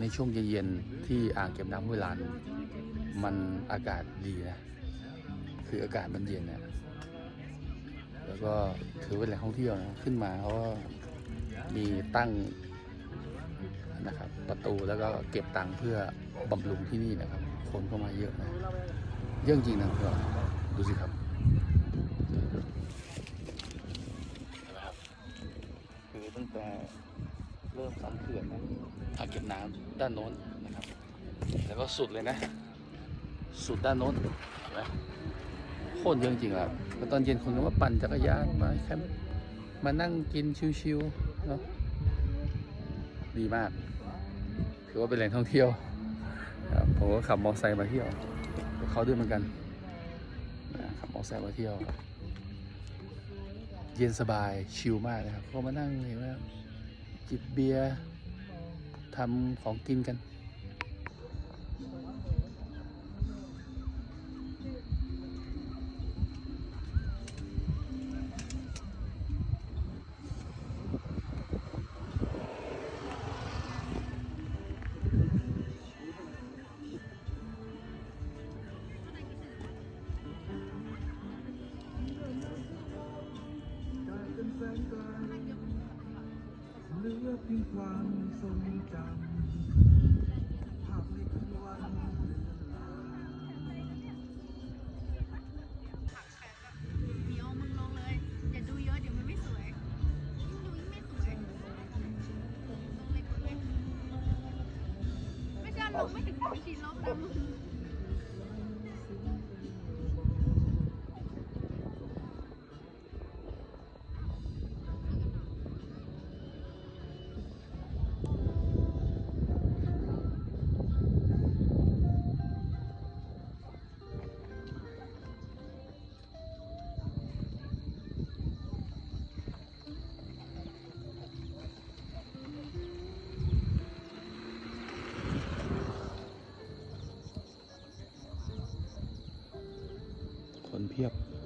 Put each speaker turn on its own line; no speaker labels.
ในช่วงเย็นๆที่อ่างเก็บน้ำห้วยลาน มันอากาศดีนะ คืออากาศมันเย็นนะแล้วก็ถือเป็นแหล่งท่องเที่ยวนะ ขึ้นมาเขาก็มีตั้งนะครับ ประตูแล้วก็เก็บตังค์เพื่อบำรุงที่นี่นะครับ คนก็มาเยอะนะเยอะจริงนะเพื่อนดูสิครับเห็นไหมครับคือตั้งแต่ เริ่มสันเขื่อนนะอ่างเก็บน้ำด้านโน้นนะครับ แล้วก็สุดเลยนะ สุดด้านโน้นเห็นไหมโคตรเยอะจริงๆครับแล้วตอนเย็นคนก็มาปั่นจักรยานมาแคมป์มานั่งกินชิวๆเนาะดีมากถือว่าเป็นแหล่งท่องเที่ยวครับผมก็ขับมอเตอร์ไซค์มาเที่ยวกับเขาด้วยเหมือนกันนะขับมอเตอร์ไซค์มาเที่ยว เย็นสบายชิลมากนะครับก็มานั่งเห็นไหมครับ จิบเบียร์ทำของกินกัน
เหลือเพียงความทรงจำภาพในคืนวันเดี๋
ยวมึงลงเลย อย่าดูเยอะเดี๋ยวมันไม่สวยยิ่งดูยิ่งไม่สวยลงเลยกดเลยไม่ใช่ลงไม่ถึงขีดลบนะมึง
คนเพียบ